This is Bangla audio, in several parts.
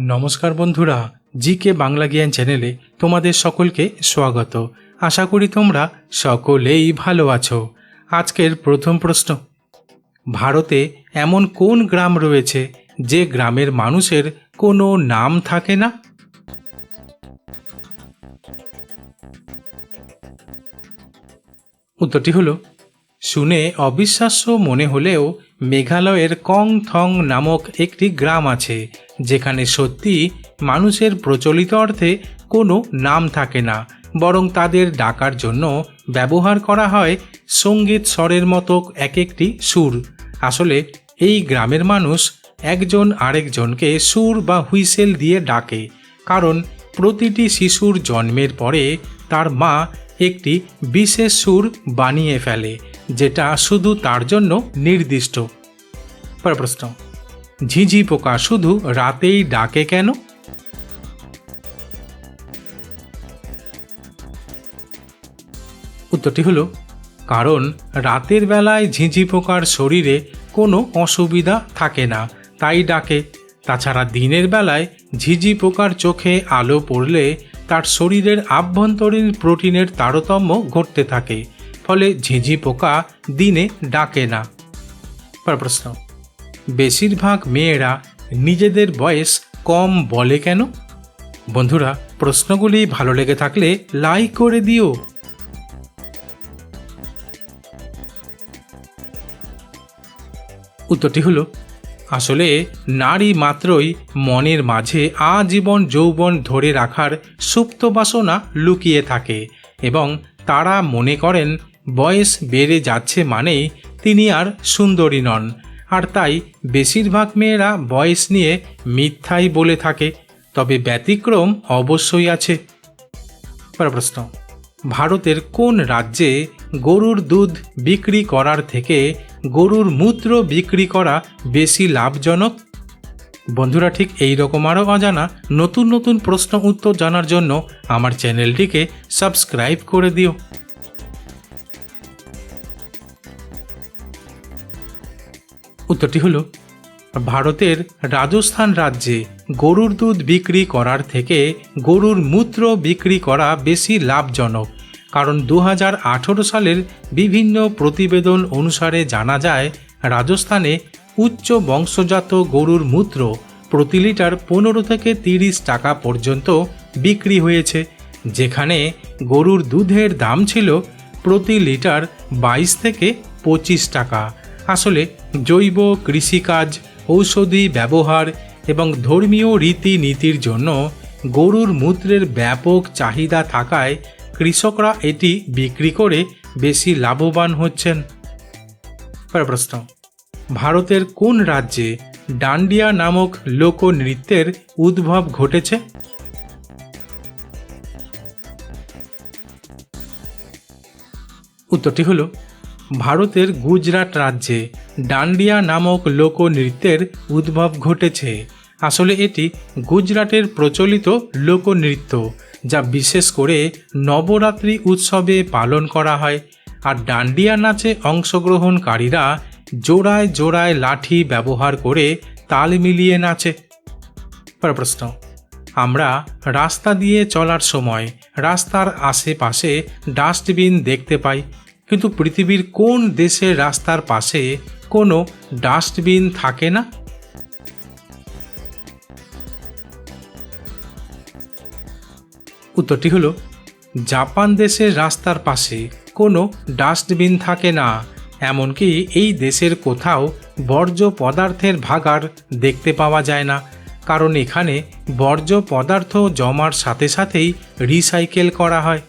নমস্কার বন্ধুরা জি কে বাংলা জ্ঞান চ্যানেলে তোমাদের সকলকে স্বাগত। আশা করি তোমরা সকলেই ভালো আছো। আজকের প্রথম প্রশ্ন। ভারতে এমন কোন গ্রাম রয়েছে যে গ্রামের মানুষের কোনো নাম থাকে না? উত্তরটি হলো, শুনে অবিশ্বাস্য মনে হলেও মেঘালয়ের কং থং নামক একটি গ্রাম আছে, যেখানে সত্যি মানুষের প্রচলিত অর্থে কোনো নাম থাকে না, বরং তাদের ডাকার জন্য ব্যবহার করা হয় সংগীত স্বরের মতো এক একটি সুর। আসলে এই গ্রামের মানুষ একজন আরেকজনকে সুর বা হুইসেল দিয়ে ডাকে, কারণ প্রতিটি শিশুর জন্মের পরে তার মা একটি বিশেষ সুর বানিয়ে ফেলে যেটা শুধু তার জন্য নির্দিষ্ট। পরের প্রশ্ন ঝিঝি পোকা শুধু রাতেই ডাকে কেন? উত্তরটি হলো, কারণ রাতের বেলায় ঝিঝি পোকার শরীরে কোনো অসুবিধা থাকে না, তাই ডাকে। তাছাড়া দিনের বেলায় ঝিঝি পোকার চোখে আলো পড়লে তার শরীরের আভ্যন্তরীণ প্রোটিনের তারতম্য ঘটতে থাকে। ফলে ঝিঝি পোকা দিনে ডাকে না। প্রশ্ন, বেশিরভাগ মেয়েরা নিজেদের বয়স কম বলে কেন? বন্ধুরা, প্রশ্নগুলি ভালো লেগে থাকলে লাইক করে দিও। উত্তরটি হলো, আসলে নারী মাত্রই মনের মাঝে আজীবন যৌবন ধরে রাখার সুপ্ত বাসনা লুকিয়ে থাকে এবং তারা মনে করেন বয়স বেড়ে যাচ্ছে মানেই তিনি আর সুন্দরী নন। আর তাই বেশিরভাগ মেয়েরা বয়স নিয়ে মিথ্যাই বলে থাকে, তবে ব্যতিক্রম অবশ্যই আছে। প্রশ্ন, ভারতের কোন রাজ্যে গরুর দুধ বিক্রি করার থেকে গরুর মূত্র বিক্রি করা বেশি লাভজনক? বন্ধুরা, ঠিক এই রকম আরও অজানা নতুন নতুন প্রশ্ন উত্তর জানার জন্য আমার চ্যানেলটিকে সাবস্ক্রাইব করে দিও। উত্তরটি হলো, ভারতের রাজস্থান রাজ্যে গরুর দুধ বিক্রি করার থেকে গরুর মূত্র বিক্রি করা বেশি লাভজনক, কারণ দু হাজার আঠেরো সালের বিভিন্ন প্রতিবেদন অনুসারে জানা যায়, রাজস্থানে উচ্চ বংশজাত গরুর মূত্র প্রতি লিটার পনেরো থেকে তিরিশ টাকা পর্যন্ত বিক্রি হয়েছে, যেখানে গরুর দুধের দাম ছিল প্রতি লিটার বাইশ থেকে পঁচিশ টাকা। আসলে জৈব, কৃষিকাজ, ঔষধি ব্যবহার এবং ধর্মীয় রীতিনীতির জন্য গরুর মূত্রের ব্যাপক চাহিদা থাকায় কৃষকরা এটি বিক্রি করে বেশি লাভবান হচ্ছেন। প্রশ্ন, ভারতের কোন রাজ্যে ডান্ডিয়া নামক লোকনৃত্যের উদ্ভব ঘটেছে? উত্তরটি হল ভারতের গুজরাট রাজ্যে ডান্ডিয়া নামক লোকনৃত্যের উদ্ভব ঘটেছে। আসলে এটি গুজরাটের প্রচলিত লোকনৃত্য, যা বিশেষ করে নবরাত্রি উৎসবে পালন করা হয় আর ডান্ডিয়া নাচে অংশগ্রহণকারীরা জোড়ায় জোড়ায় লাঠি ব্যবহার করে তাল মিলিয়ে নাচে। প্রশ্ন, আমরা রাস্তা দিয়ে চলার সময় রাস্তার আশেপাশে ডাস্টবিন দেখতে পাই। কিন্তু পৃথিবীর কোন দেশের রাস্তার পাশে কোনো ডাস্টবিন থাকে না? উত্তরটি হলো, জাপান দেশের রাস্তার পাশে কোনো ডাস্টবিন থাকে না, এমনকি এই দেশের কোথাও বর্জ্য পদার্থের ভাগার দেখতে পাওয়া যায় না, কারণ এখানে বর্জ্য পদার্থ জমার সাথে সাথেই রিসাইকেল করা হয়।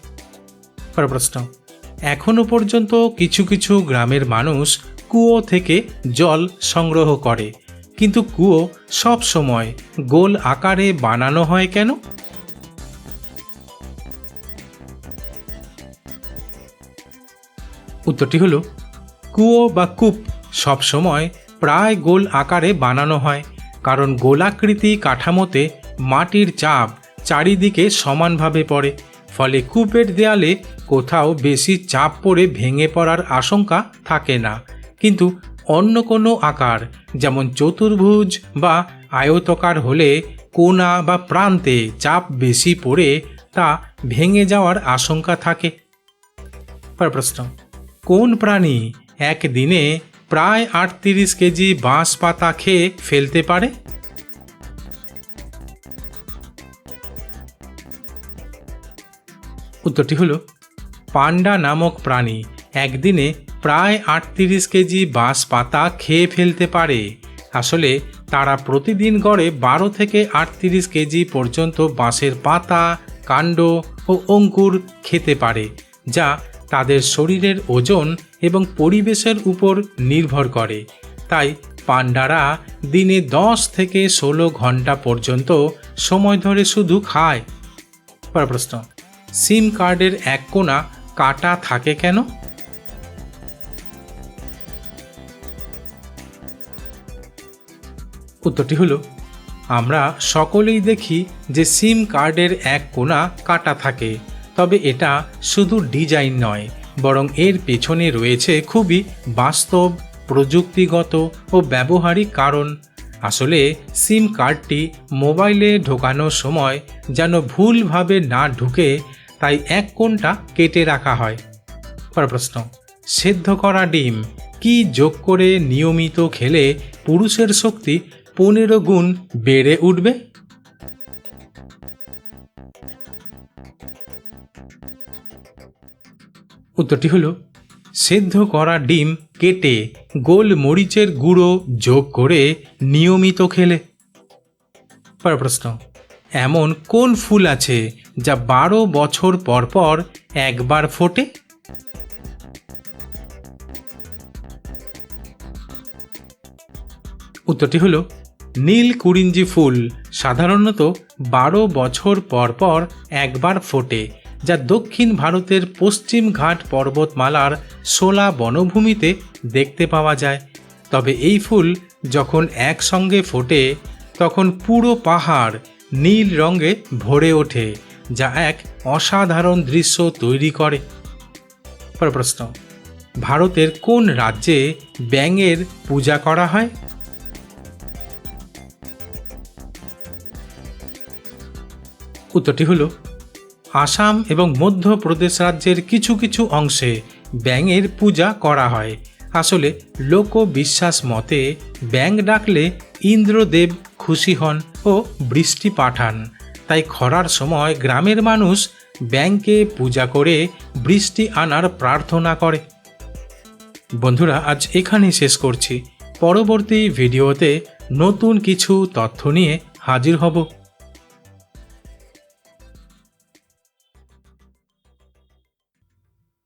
প্রশ্ন এখনও পর্যন্ত কিছু কিছু গ্রামের মানুষ কুয়ো থেকে জল সংগ্রহ করে। কিন্তু কুয়ো সব সময় গোল আকারে বানানো হয় কেন? উত্তরটি হলো, কুয়ো বা কূপ সবসময় প্রায় গোল আকারে বানানো হয়, কারণ গোলাকৃতি কাঠামোতে মাটির চাপ চারিদিকে সমানভাবে পড়ে। ফলে কূপের দেয়ালে কোথাও বেশি চাপ পড়ে ভেঙে পড়ার আশঙ্কা থাকে না। কিন্তু অন্য কোনো আকার, যেমন চতুর্ভুজ বা আয়তকার হলে কোনা বা প্রান্তে চাপ বেশি পড়ে তা ভেঙে যাওয়ার আশঙ্কা থাকে। প্রশ্ন কোন প্রাণী একদিনে প্রায় আটত্রিশ কেজি বাঁশ পাতা খেয়ে ফেলতে পারে? উত্তরটি হলো, পান্ডা নামক প্রাণী একদিনে প্রায় আটত্রিশ কেজি বাঁশ পাতা খেয়ে ফেলতে পারে। আসলে তারা প্রতিদিন গড়ে বারো থেকে আটত্রিশ কেজি পর্যন্ত বাঁশের পাতা, কাণ্ড ও অঙ্কুর খেতে পারে, যা তাদের শরীরের ওজন এবং পরিবেশের উপর নির্ভর করে। তাই পান্ডারা দিনে দশ থেকে ষোলো ঘণ্টা পর্যন্ত সময় ধরে শুধু খায়। প্রশ্ন সিম কার্ডের এক কোণা কাটা থাকে কেন? উত্তরটি হলো, আমরা সকলেই দেখি যে সিম কার্ডের এক কোণা কাটা থাকে, তবে এটা শুধু ডিজাইন নয়, বরং এর পেছনে রয়েছে খুবই বাস্তব, প্রযুক্তিগত ও ব্যবহারিক কারণ। আসলে সিম কার্ডটি মোবাইলে ঢোকানোর সময় যেন ভুলভাবে না ঢুকে, তাই এক কোণটা কেটে রাখা হয়। পরের প্রশ্ন, সেদ্ধ করা ডিম কি যোগ করে নিয়মিত খেলে পুরুষের শক্তি পনেরো গুণ বেড়ে উঠবে? উত্তরটি হলো সেদ্ধ করা ডিম কেটে গোল মরিচের গুঁড়ো যোগ করে নিয়মিত খেলে। পরের প্রশ্ন, এমন কোন ফুল আছে যা বারো বছর পর পর একবার ফোটে? উত্তরটি হলো, নীল কুরিঞ্জি ফুল সাধারণত বারো বছর পর পর একবার ফোটে যা দক্ষিণ ভারতের পশ্চিম ঘাট পর্বতমালার শোলা বনভূমিতে দেখতে পাওয়া যায়। তবে এই ফুল যখন একসঙ্গে ফোটে, তখন পুরো পাহাড় নীল রঙে ভরে ওঠে, যা এক অসাধারণ দৃশ্য তৈরি করে। প্রশ্ন ভারতের কোন রাজ্যে ব্যাঙের পূজা করা হয়? উত্তরটি হল আসাম এবং মধ্যপ্রদেশ রাজ্যের কিছু কিছু অংশে ব্যাঙের পূজা করা হয়। আসলে লোক বিশ্বাস মতে, ব্যাঙ ডাকলে ইন্দ্রদেব খুশি হন ও বৃষ্টি পাঠান। তাই খরার সময় গ্রামের মানুষ ব্যাংকে পূজা করে বৃষ্টি আনার প্রার্থনা করে। বন্ধুরা, আজ এখানেই শেষ করছি। পরবর্তী ভিডিওতে নতুন কিছু তথ্য নিয়ে হাজির হব।